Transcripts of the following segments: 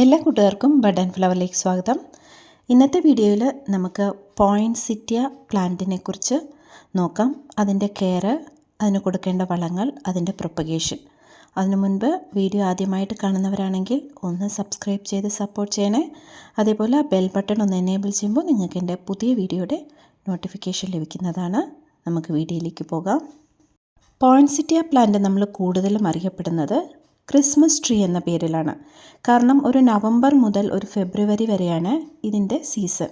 എല്ലാ കൂട്ടുകാർക്കും bud and ഫ്ലവറിലേക്ക് സ്വാഗതം. ഇന്നത്തെ വീഡിയോയിൽ നമുക്ക് പോയിൻസിറ്റിയ പ്ലാന്റിനെ കുറിച്ച് നോക്കാം. അതിന്റെ കെയർ അതിന് കൊടുക്കേണ്ട വളങ്ങൾ അതിന്റെ പ്രൊപ്പഗേഷൻ അതിനു മുൻപ് വീഡിയോ ആദ്യമായിട്ട് കാണുന്നവരാണെങ്കിൽ ഒന്ന് സബ്സ്ക്രൈബ് ചെയ്ത് സപ്പോർട്ട് ചെയ്യണേ. അതേപോലെ ബെൽ ബട്ടൺ ഒന്ന് എനേബിൾ ചെയ്യുമ്പോൾ നിങ്ങൾക്ക് എന്റെ പുതിയ വീഡിയോയുടെ നോട്ടിഫിക്കേഷൻ ലഭിക്കുന്നതാണ്. നമുക്ക് വീഡിയോയിലേക്ക് പോകാം. പോയിൻസിറ്റിയ പ്ലാന്റ് നമ്മൾ കൂടുതലും അറിയപ്പെടുന്നത് ക്രിസ്മസ് ട്രീ എന്ന പേരിലാണ്. കാരണം ഒരു നവംബർ മുതൽ ഒരു ഫെബ്രുവരി വരെയാണ് ഇതിന്റെ സീസൺ.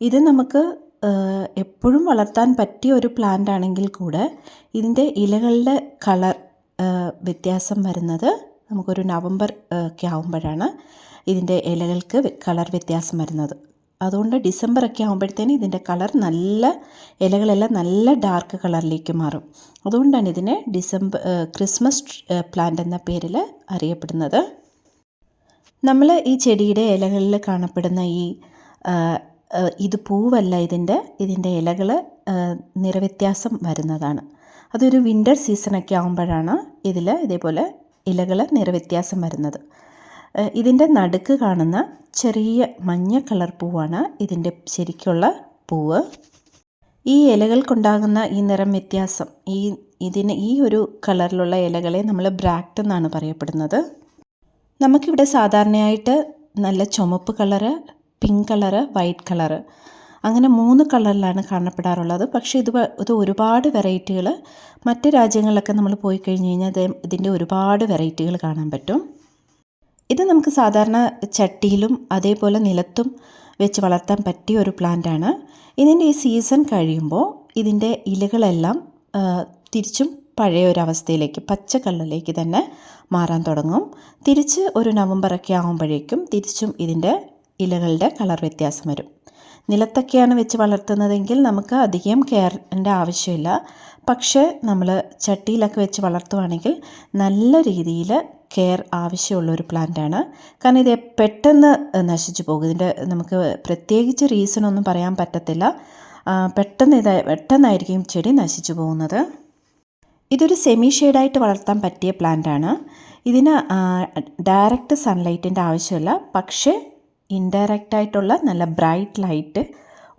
ഇത് നമുക്ക് എപ്പോഴും വളർത്താൻ പറ്റിയ ഒരു പ്ലാന്റ് ആണെങ്കിൽ കൂടെ ഇതിന്റെ ഇലകളുടെ കളർ വ്യത്യാസം വരുന്നത് നമുക്കൊരു നവംബർ ഒക്കെ ആകുമ്പോഴാണ് ഇതിന്റെ ഇലകൾക്ക് കളർ വ്യത്യാസം വരുന്നത്. അതുകൊണ്ട് ഡിസംബർ ഒക്കെ ആകുമ്പോഴത്തേന് ഇതിന്റെ കളർ നല്ല ഇലകളെല്ലാം നല്ല ഡാർക്ക് കളറിലേക്ക് മാറും. അതുകൊണ്ടാണ് ഇതിനെ ഡിസംബർ ക്രിസ്മസ് പ്ലാന്റ് എന്ന പേരിൽ അറിയപ്പെടുന്നത്. നമ്മൾ ഈ ചെടിയുടെ ഇലകളിൽ കാണപ്പെടുന്ന ഈ ഇത് പൂവല്ല ഇതിന്റെ ഇതിന്റെ ഇലകൾ നിറവ്യത്യാസം വരുന്നതാണ്. അതൊരു വിന്റർ സീസണൊക്കെ ആകുമ്പോഴാണ് ഇതിൽ ഇതേപോലെ ഇലകൾ നിറവ്യത്യാസം വരുന്നത്. ഇതിന്റെ നടുക്ക് കാണുന്ന ചെറിയ മഞ്ഞ കളർ പൂവാണ് ഇതിന്റെ ശരിക്കുള്ള പൂവ്. ഈ ഇലകൾക്കുണ്ടാകുന്ന ഈ നിറം വ്യത്യാസം ഈ ഇതിന് ഈ ഒരു കളറിലുള്ള ഇലകളെ നമ്മൾ ബ്രാക്ട് എന്നാണ് പറയപ്പെടുന്നത്. നമുക്കിവിടെ സാധാരണയായിട്ട് നല്ല ചുമപ്പ് colour pink colour white colour അങ്ങനെ മൂന്ന് കളറിലാണ് കാണപ്പെടാറുള്ളത്. പക്ഷേ ഇത് ഇത് ഒരുപാട് വെറൈറ്റികൾ മറ്റ് രാജ്യങ്ങളിലൊക്കെ നമ്മൾ പോയി കഴിഞ്ഞ് കഴിഞ്ഞാൽ ഇത് ഇതിന്റെ ഒരുപാട് വെറൈറ്റികൾ കാണാൻ പറ്റും. ഇത് നമുക്ക് സാധാരണ ചട്ടിയിലും അതേപോലെ നിലത്തും വെച്ച് വളർത്താൻ പറ്റിയ ഒരു പ്ലാന്റാണ് ഇതിന്റെ ഈ സീസൺ കഴിയുമ്പോൾ ഇതിന്റെ ഇലകളെല്ലാം തിരിച്ചും പഴയ ഒരു അവസ്ഥയിലേക്ക് പച്ച തന്നെ മാറാൻ തുടങ്ങും. തിരിച്ച് ഒരു നവംബറൊക്കെ ആകുമ്പോഴേക്കും തിരിച്ചും ഇതിന്റെ ഇലകളുടെ കളർ വ്യത്യാസം വരും. നിലത്തൊക്കെയാണ് വെച്ച് വളർത്തുന്നതെങ്കിൽ നമുക്ക് അധികം കെയറിന്റെ ആവശ്യമില്ല. പക്ഷേ നമ്മൾ ചട്ടിയിലൊക്കെ വെച്ച് വളർത്തുവാണെങ്കിൽ നല്ല രീതിയിൽ കെയർ ആവശ്യമുള്ള ഒരു പ്ലാന്റാണ് കാരണം ഇത് പെട്ടെന്ന് നശിച്ചു പോകും. ഇതിന്റെ നമുക്ക് പ്രത്യേകിച്ച് റീസൺ ഒന്നും പറയാൻ പറ്റത്തില്ല. പെട്ടെന്ന് ഇത് പെട്ടെന്നായിരിക്കും ചെടി നശിച്ചു പോകുന്നത്. ഇതൊരു സെമി ഷെയ്ഡായിട്ട് വളർത്താൻ പറ്റിയ പ്ലാന്റാണ് ഇതിന് ഡയറക്റ്റ് സൺലൈറ്റിന്റെ ആവശ്യമില്ല. പക്ഷേ ഇൻഡയറക്റ്റായിട്ടുള്ള നല്ല ബ്രൈറ്റ് ലൈറ്റ്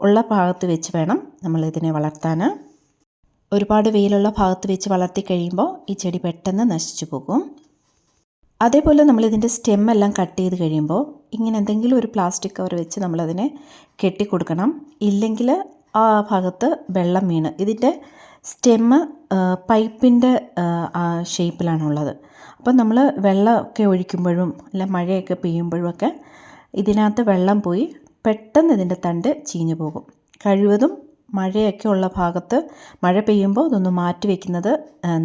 ഉള്ള ഭാഗത്ത് വെച്ച് വേണം നമ്മൾ ഇതിനെ വളർത്താൻ. ഒരുപാട് വെയിലുള്ള ഭാഗത്ത് വെച്ച് വളർത്തി കഴിയുമ്പോൾ ഈ ചെടി പെട്ടെന്ന് നശിച്ചു പോകും. അതേപോലെ നമ്മൾ ഇതിന്റെ സ്റ്റെം എല്ലാം കട്ട് ചെയ്ത് കഴിയുമ്പോൾ ഇങ്ങനെ എന്തെങ്കിലും ഒരു പ്ലാസ്റ്റിക് കവർ വെച്ച് നമ്മളതിനെ കെട്ടിക്കൊടുക്കണം. ഇല്ലെങ്കിൽ ആ ഭാഗത്ത് വെള്ളം വീണ്. ഇതിന്റെ സ്റ്റെമ്മ് പൈപ്പിന്റെ ഷേപ്പിലാണുള്ളത് അപ്പം നമ്മൾ വെള്ളമൊക്കെ ഒഴിക്കുമ്പോഴും അല്ല മഴയൊക്കെ പെയ്യുമ്പോഴും ഒക്കെ ഇതിനകത്ത് വെള്ളം പോയി പെട്ടെന്ന് ഇതിന്റെ തണ്ട് ചീഞ്ഞു പോകും. കഴിവതും മഴയൊക്കെ ഉള്ള ഭാഗത്ത് മഴ പെയ്യുമ്പോൾ ഇതൊന്ന് മാറ്റി വെക്കുന്നത്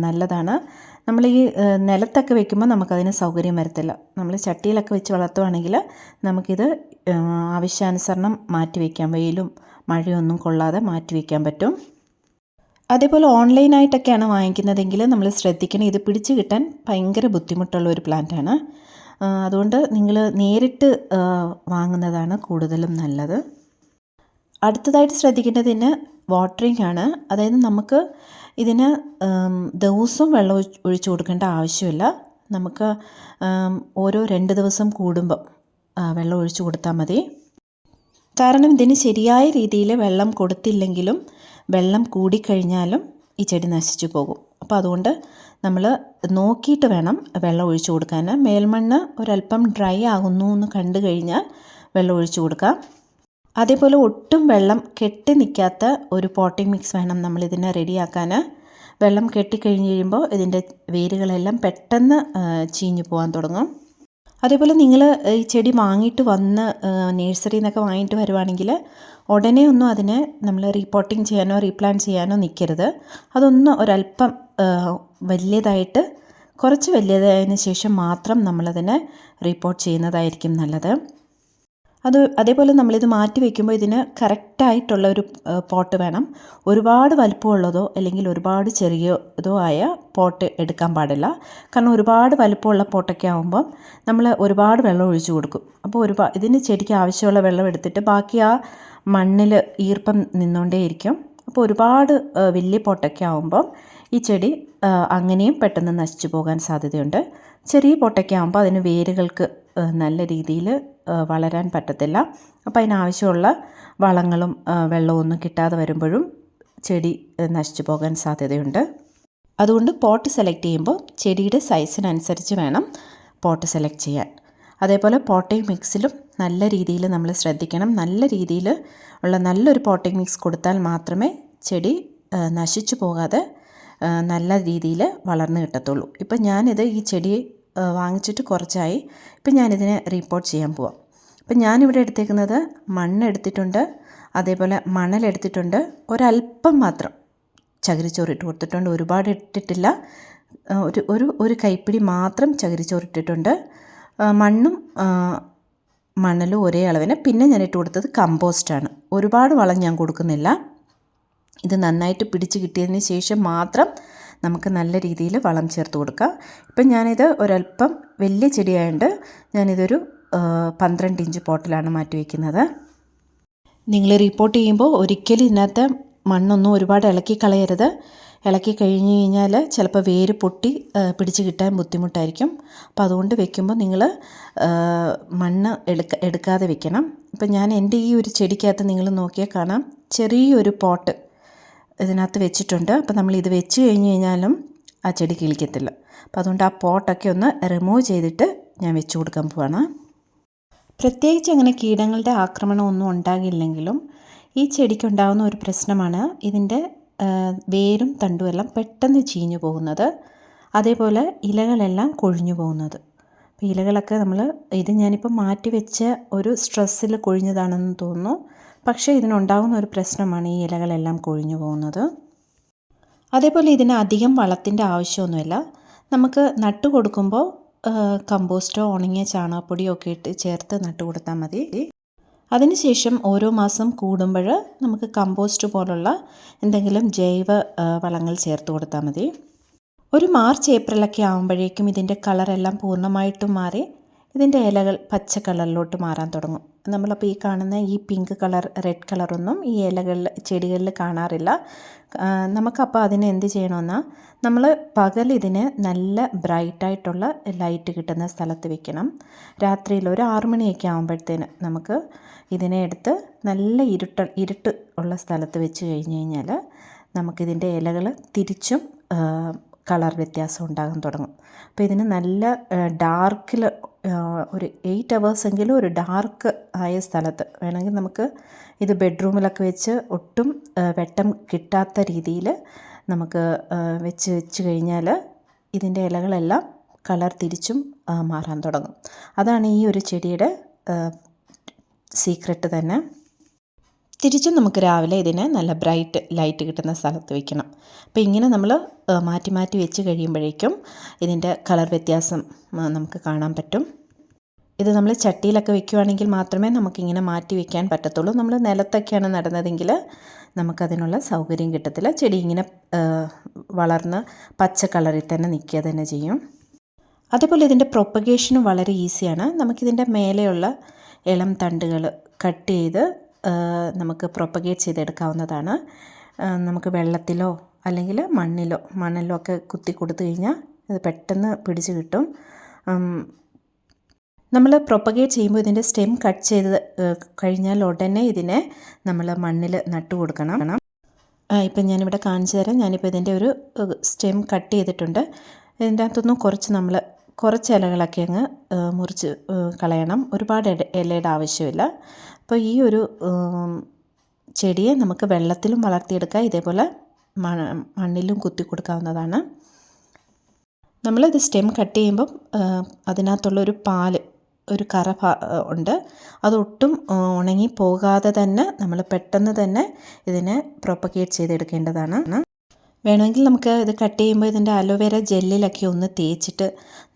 നല്ലതാണ്. നമ്മൾ ഈ നിലത്തൊക്കെ വെക്കുമ്പോൾ നമുക്കതിന് സൗകര്യം വരത്തില്ല. നമ്മൾ ചട്ടിയിലൊക്കെ വെച്ച് വളർത്തുവാണെങ്കിൽ നമുക്കിത് ആവശ്യാനുസരണം മാറ്റി വയ്ക്കാം വെയിലും മഴയൊന്നും കൊള്ളാതെ മാറ്റി വയ്ക്കാൻ പറ്റും. അതേപോലെ ഓൺലൈനായിട്ടൊക്കെയാണ് വാങ്ങിക്കുന്നതെങ്കിൽ നമ്മൾ ശ്രദ്ധിക്കണം. ഇത് പിടിച്ച് കിട്ടാൻ ഭയങ്കര ബുദ്ധിമുട്ടുള്ള ഒരു പ്ലാന്റാണ് അതുകൊണ്ട് നിങ്ങൾ നേരിട്ട് വാങ്ങുന്നതാണ് കൂടുതലും നല്ലത്. അടുത്തതായിട്ട് ശ്രദ്ധിക്കേണ്ടതിന് വാട്ടറിംഗ് ആണ്. അതായത് നമുക്ക് ഇതിന് ദിവസവും വെള്ളം ഒഴി- ഒഴിച്ചു കൊടുക്കേണ്ട ആവശ്യമില്ല. നമുക്ക് ഓരോ രണ്ട് ദിവസം കൂടുമ്പം വെള്ളം ഒഴിച്ചു കൊടുത്താൽ മതി. കാരണം ഇതിന് ശരിയായ രീതിയിൽ വെള്ളം കൊടുത്തില്ലെങ്കിലും വെള്ളം കൂടിക്കഴിഞ്ഞാലും ഈ ചെടി നശിച്ചു പോകും. അപ്പോൾ അതുകൊണ്ട് നമ്മൾ നോക്കിയിട്ട് വേണം വെള്ളം ഒഴിച്ചു കൊടുക്കാൻ മേൽമണ്ണ് ഒരല്പം ഡ്രൈ ആകുന്നു എന്ന് കണ്ടു കഴിഞ്ഞാൽ വെള്ളം ഒഴിച്ചു കൊടുക്കാം. അതേപോലെ ഒട്ടും വെള്ളം കെട്ടി നിൽക്കാത്ത ഒരു പോട്ടിംഗ് മിക്സ് വേണം നമ്മൾ ഇതിനെ റെഡിയാക്കാൻ വെള്ളം കെട്ടിക്കഴിഞ്ഞ് കഴിയുമ്പോൾ ഇതിന്റെ വേരുകളെല്ലാം പെട്ടെന്ന് ചീഞ്ഞു പോകാൻ തുടങ്ങും. അതേപോലെ നിങ്ങൾ ഈ ചെടി വാങ്ങിയിട്ട് വന്ന് നേഴ്സറിയിൽ നിന്നൊക്കെ വാങ്ങിയിട്ട് വരുവാണെങ്കിൽ ഉടനെ ഒന്നും അതിനെ നമ്മൾ റീപോട്ടിങ് ചെയ്യാനോ റീപ്ലാൻ ചെയ്യാനോ നിൽക്കരുത് അതൊന്ന് ഒരല്പം വലിയതായിട്ട് കുറച്ച് വലിയതായതിനു ശേഷം മാത്രം നമ്മളതിനെ റീപോർട്ട് ചെയ്യുന്നതായിരിക്കും നല്ലത്. അത് അതേപോലെ നമ്മളിത് മാറ്റി വയ്ക്കുമ്പോൾ ഇതിന് കറക്റ്റായിട്ടുള്ള ഒരു പോട്ട് വേണം. ഒരുപാട് വലുപ്പമുള്ളതോ അല്ലെങ്കിൽ ഒരുപാട് ചെറിയതോ ആയ പോട്ട് എടുക്കാൻ പാടില്ല. കാരണം ഒരുപാട് വലുപ്പമുള്ള പോട്ടൊക്കെ ആകുമ്പം നമ്മൾ ഒരുപാട് വെള്ളം ഒഴിച്ചു കൊടുക്കും. അപ്പോൾ ഒരുപാട് ഇതിന് ചെടിക്ക് ആവശ്യമുള്ള വെള്ളം എടുത്തിട്ട് ബാക്കി ആ മണ്ണിൽ ഈർപ്പം നിന്നുകൊണ്ടേയിരിക്കും. അപ്പോൾ ഒരുപാട് വലിയ പോട്ടൊക്കെ ആകുമ്പം ഈ ചെടി അങ്ങനെയും പെട്ടെന്ന് നശിച്ചു പോകാൻ സാധ്യതയുണ്ട്. ചെറിയ പൊട്ടയ്ക്കാകുമ്പോൾ അതിന് വേരുകൾക്ക് നല്ല രീതിയിൽ വളരാൻ പറ്റത്തില്ല. അപ്പോൾ അതിനാവശ്യമുള്ള വളങ്ങളും വെള്ളവും ഒന്നും കിട്ടാതെ വരുമ്പോഴും ചെടി നശിച്ചു പോകാൻ സാധ്യതയുണ്ട്. അതുകൊണ്ട് പോട്ട് സെലക്ട് ചെയ്യുമ്പോൾ ചെടിയുടെ സൈസിനനുസരിച്ച് വേണം പോട്ട് സെലക്ട് ചെയ്യാൻ. അതേപോലെ പോട്ടിംഗ് മിക്സിലും നല്ല രീതിയിൽ നമ്മൾ ശ്രദ്ധിക്കണം. നല്ല രീതിയിൽ ഉള്ള നല്ലൊരു പോട്ടിംഗ് മിക്സ് കൊടുത്താൽ മാത്രമേ ചെടി നശിച്ചു പോകാതെ നല്ല രീതിയിൽ വളർന്നു കിട്ടത്തുള്ളൂ. ഇപ്പം ഞാനിത് ഈ ചെടി വാങ്ങിച്ചിട്ട് കുറച്ചായി. ഇപ്പം ഞാനിതിനെ റീപ്പോർട്ട് ചെയ്യാൻ പോവാം. അപ്പം ഞാനിവിടെ എടുത്തേക്കുന്നത് മണ്ണ് എടുത്തിട്ടുണ്ട് അതേപോലെ മണലെടുത്തിട്ടുണ്ട് ഒരല്പം മാത്രം ചകിരിച്ചോറ് ഇട്ട് കൊടുത്തിട്ടുണ്ട്. ഒരുപാട് ഇട്ടിട്ടില്ല. ഒരു ഒരു ഒരു കൈപ്പിടി മാത്രം ചകിരിച്ചോറ് ഇട്ടിട്ടുണ്ട്. മണ്ണും മണലും ഒരേ അളവിന് പിന്നെ ഞാൻ കൊടുത്തത് കമ്പോസ്റ്റാണ്. ഒരുപാട് വളം ഞാൻ കൊടുക്കുന്നില്ല. ഇത് നന്നായിട്ട് പിടിച്ച് കിട്ടിയതിന് ശേഷം മാത്രം നമുക്ക് നല്ല രീതിയിൽ വളം ചേർത്ത് കൊടുക്കാം. ഇപ്പം ഞാനിത് ഒരല്പം വലിയ ചെടിയായതുകൊണ്ട് ഞാനിതൊരു പന്ത്രണ്ട് ഇഞ്ച് പോട്ടിലാണ് മാറ്റി വയ്ക്കുന്നത് നിങ്ങൾ റിപ്പോർട്ട് ചെയ്യുമ്പോൾ ഒരിക്കലും ഇതിനകത്ത് മണ്ണൊന്നും ഒരുപാട് ഇളക്കി കളയരുത്. ഇളക്കി കഴിഞ്ഞ് കഴിഞ്ഞാൽ ചിലപ്പോൾ വേര് പൊട്ടി പിടിച്ച് കിട്ടാൻ ബുദ്ധിമുട്ടായിരിക്കും. അപ്പോൾ അതുകൊണ്ട് വെക്കുമ്പോൾ നിങ്ങൾ മണ്ണ് എടുക്ക എടുക്കാതെ വെക്കണം. ഇപ്പം ഞാൻ എന്റെ ഈ ഒരു ചെടിക്കകത്ത് നിങ്ങൾ നോക്കിയാൽ കാണാം ചെറിയൊരു പോട്ട് ഇതിനകത്ത് വെച്ചിട്ടുണ്ട്. അപ്പോൾ നമ്മൾ ഇത് വെച്ച് കഴിഞ്ഞ് കഴിഞ്ഞാലും ആ ചെടി കിളിക്കത്തില്ല. അപ്പോൾ അതുകൊണ്ട് ആ പോട്ടൊക്കെ ഒന്ന് റിമൂവ് ചെയ്തിട്ട് ഞാൻ വെച്ച് കൊടുക്കാൻ പോവാണ്. പ്രത്യേകിച്ച് അങ്ങനെ കീടങ്ങളുടെ ആക്രമണമൊന്നും ഉണ്ടാകില്ലെങ്കിലും ഈ ചെടിക്കുണ്ടാകുന്ന ഒരു പ്രശ്നമാണ് ഇതിന്റെ വേരും തണ്ടുമെല്ലാം പെട്ടെന്ന് ചീഞ്ഞു പോകുന്നത്. അതേപോലെ ഇലകളെല്ലാം കൊഴിഞ്ഞു പോകുന്നത്. ഇലകളൊക്കെ നമ്മൾ ഇത് ഞാനിപ്പോൾ മാറ്റി വെച്ച ഒരു സ്ട്രെസ്സിൽ കൊഴിഞ്ഞതാണെന്ന് തോന്നുന്നു. പക്ഷേ ഇതിനുണ്ടാകുന്ന ഒരു പ്രശ്നമാണ് ഈ ഇലകളെല്ലാം കൊഴിഞ്ഞു പോകുന്നത്. അതേപോലെ ഇതിന് അധികം വളത്തിന്റെ ആവശ്യമൊന്നുമില്ല. നമുക്ക് നട്ടു കൊടുക്കുമ്പോൾ കമ്പോസ്റ്റോ ഉണങ്ങിയ ചാണകപ്പൊടിയോ ഒക്കെ ഇട്ട് ചേർത്ത് നട്ടു കൊടുത്താൽ മതി. അതിനുശേഷം ഓരോ മാസം കൂടുമ്പോൾ നമുക്ക് കമ്പോസ്റ്റ് പോലുള്ള എന്തെങ്കിലും ജൈവ വളങ്ങൾ ചേർത്ത് കൊടുത്താൽ മതി. ഒരു മാർച്ച് ഏപ്രിലൊക്കെ ആകുമ്പോഴേക്കും ഇതിന്റെ കളറെല്ലാം പൂർണമായിട്ടും മാറി ഇതിന്റെ ഇലകൾ പച്ച കളറിലോട്ട് മാറാൻ തുടങ്ങും. നമ്മളപ്പോൾ ഈ കാണുന്ന ഈ പിങ്ക് കളർ റെഡ് കളറൊന്നും ഈ ഇലകളിൽ ചെടികളിൽ കാണാറില്ല. നമുക്കപ്പോൾ അതിന് എന്ത് ചെയ്യണമെന്നാൽ നമ്മൾ പകൽ ഇതിന് നല്ല ബ്രൈറ്റായിട്ടുള്ള ലൈറ്റ് കിട്ടുന്ന സ്ഥലത്ത് വെക്കണം. രാത്രിയിൽ ഒരു ആറു മണിയൊക്കെ ആകുമ്പോഴത്തേന് നമുക്ക് ഇതിനെ എടുത്ത് നല്ല ഇരുട്ട് ഇരുട്ട് ഉള്ള സ്ഥലത്ത് വെച്ച് കഴിഞ്ഞ് കഴിഞ്ഞാൽ നമുക്കിതിന്റെ ഇലകൾ തിരിച്ചും കളർ വ്യത്യാസം ഉണ്ടാകാൻ തുടങ്ങും. അപ്പോൾ ഇതിന് നല്ല ഡാർക്കിൽ ഒരു എയ്റ്റ് എങ്കിലും ഒരു ഡാർക്ക് ആയ സ്ഥലത്ത് വേണമെങ്കിൽ നമുക്ക് ഇത് ബെഡ്റൂമിലൊക്കെ വെച്ച് ഒട്ടും വെട്ടം കിട്ടാത്ത രീതിയിൽ നമുക്ക് വെച്ച് വെച്ച് കഴിഞ്ഞാൽ ഇതിന്റെ ഇലകളെല്ലാം കളർ തിരിച്ചും മാറാൻ തുടങ്ങും. അതാണ് ഈ ഒരു ചെടിയുടെ സീക്രട്ട് തന്നെ. തിരിച്ചും നമുക്ക് രാവിലെ ഇതിനെ നല്ല ബ്രൈറ്റ് ലൈറ്റ് കിട്ടുന്ന സ്ഥലത്ത് വെക്കണം. അപ്പോൾ ഇങ്ങനെ നമ്മൾ മാറ്റി മാറ്റി വെച്ച് കഴിയുമ്പോഴേക്കും ഇതിന്റെ കളർ വ്യത്യാസം നമുക്ക് കാണാൻ പറ്റും. ഇത് നമ്മൾ ചട്ടിയിലൊക്കെ വെക്കുകയാണെങ്കിൽ മാത്രമേ നമുക്കിങ്ങനെ മാറ്റി വെക്കാൻ പറ്റത്തുള്ളൂ. നമ്മൾ നിലത്തൊക്കെയാണ് നടുന്നതെങ്കിൽ നമുക്കതിനുള്ള സൗകര്യം കിട്ടത്തില്ല. ചെടി ഇങ്ങനെ വളർന്ന് പച്ച കളറിൽ തന്നെ നിൽക്കുക തന്നെ ചെയ്യും. അതേപോലെ ഇതിന്റെ പ്രൊപ്പഗേഷനും വളരെ ഈസിയാണ്. നമുക്കിതിന്റെ മേലെയുള്ള ഇളം തണ്ടുകൾ കട്ട് ചെയ്ത് നമുക്ക് പ്രൊപ്പഗേറ്റ് ചെയ്തെടുക്കാവുന്നതാണ്. നമുക്ക് വെള്ളത്തിലോ അല്ലെങ്കിൽ മണ്ണിലോ മണ്ണിലോ ഒക്കെ കുത്തി കൊടുത്തു കഴിഞ്ഞാൽ അത് പെട്ടെന്ന് പിടിച്ച് കിട്ടും. നമ്മൾ പ്രൊപ്പഗേറ്റ് ചെയ്യുമ്പോൾ ഇതിന്റെ സ്റ്റെം കട്ട് ചെയ്ത് കഴിഞ്ഞാൽ ഉടനെ ഇതിനെ നമ്മൾ മണ്ണിൽ നട്ടു കൊടുക്കണം. ഇപ്പം ഞാനിവിടെ കാണിച്ചു തരാം. ഞാനിപ്പോൾ ഇതിന്റെ ഒരു സ്റ്റെം കട്ട് ചെയ്തിട്ടുണ്ട്. ഇതിന്റെ അകത്തുനിന്ന് കുറച്ച് നമ്മൾ കുറച്ച് ഇലകളൊക്കെ അങ്ങ് മുറിച്ച് കളയണം. ഒരുപാട് ഇല- ഇലയുടെ ആവശ്യമില്ല. അപ്പോൾ ഈ ഒരു ചെടിയെ നമുക്ക് വെള്ളത്തിലും വളർത്തിയെടുക്കാം. ഇതേപോലെ മണ്ണിലും കുത്തി കൊടുക്കാവുന്നതാണ്. നമ്മളിത് സ്റ്റെം കട്ട് ചെയ്യുമ്പം അതിനകത്തുള്ള അതിനകത്തുള്ളൊരു പാൽ ഒരു കറ ഉണ്ട്. അതൊട്ടും ഉണങ്ങി പോകാതെ തന്നെ നമ്മൾ പെട്ടെന്ന് തന്നെ ഇതിനെ പ്രൊപ്പഗേറ്റ് ചെയ്തെടുക്കേണ്ടതാണ്. വേണമെങ്കിൽ നമുക്ക് ഇത് കട്ട് ചെയ്യുമ്പോൾ ഇതിന്റെ അലോവേര ജെല്ലിലൊക്കെ ഒന്ന് തേച്ചിട്ട്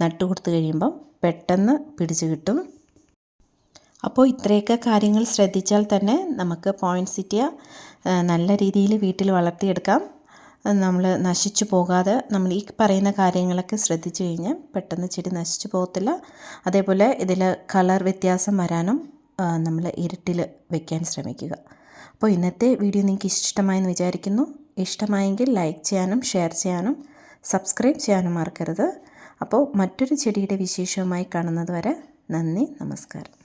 നട്ടു കൊടുത്തു കഴിയുമ്പം പെട്ടെന്ന് പിടിച്ച് കിട്ടും. അപ്പോൾ ഇത്രയൊക്കെ കാര്യങ്ങൾ ശ്രദ്ധിച്ചാൽ തന്നെ നമുക്ക് പോയിന്റ് സിറ്റിയ നല്ല രീതിയിൽ വീട്ടിൽ വളർത്തിയെടുക്കാം. നമ്മൾ നശിച്ചു പോകാതെ നമ്മൾ ഈ പറയുന്ന കാര്യങ്ങളൊക്കെ ശ്രദ്ധിച്ചു കഴിഞ്ഞാൽ പെട്ടെന്ന് ചെടി നശിച്ചു പോകത്തില്ല. അതേപോലെ ഇതിൽ കളർ വ്യത്യാസം വരാനും നമ്മൾ ഇരുട്ടിൽ വെക്കാൻ ശ്രമിക്കുക. അപ്പോൾ ഇന്നത്തെ വീഡിയോ നിങ്ങൾക്ക് ഇഷ്ടമായെന്ന് വിചാരിക്കുന്നു. ഇഷ്ടമായെങ്കിൽ ലൈക്ക് ചെയ്യാനും ഷെയർ ചെയ്യാനും സബ്സ്ക്രൈബ് ചെയ്യാനും മറക്കരുത്. അപ്പോൾ മറ്റൊരു ചെടിയുടെ വിശേഷവുമായി കാണുന്നത് വരെ നന്ദി നമസ്കാരം.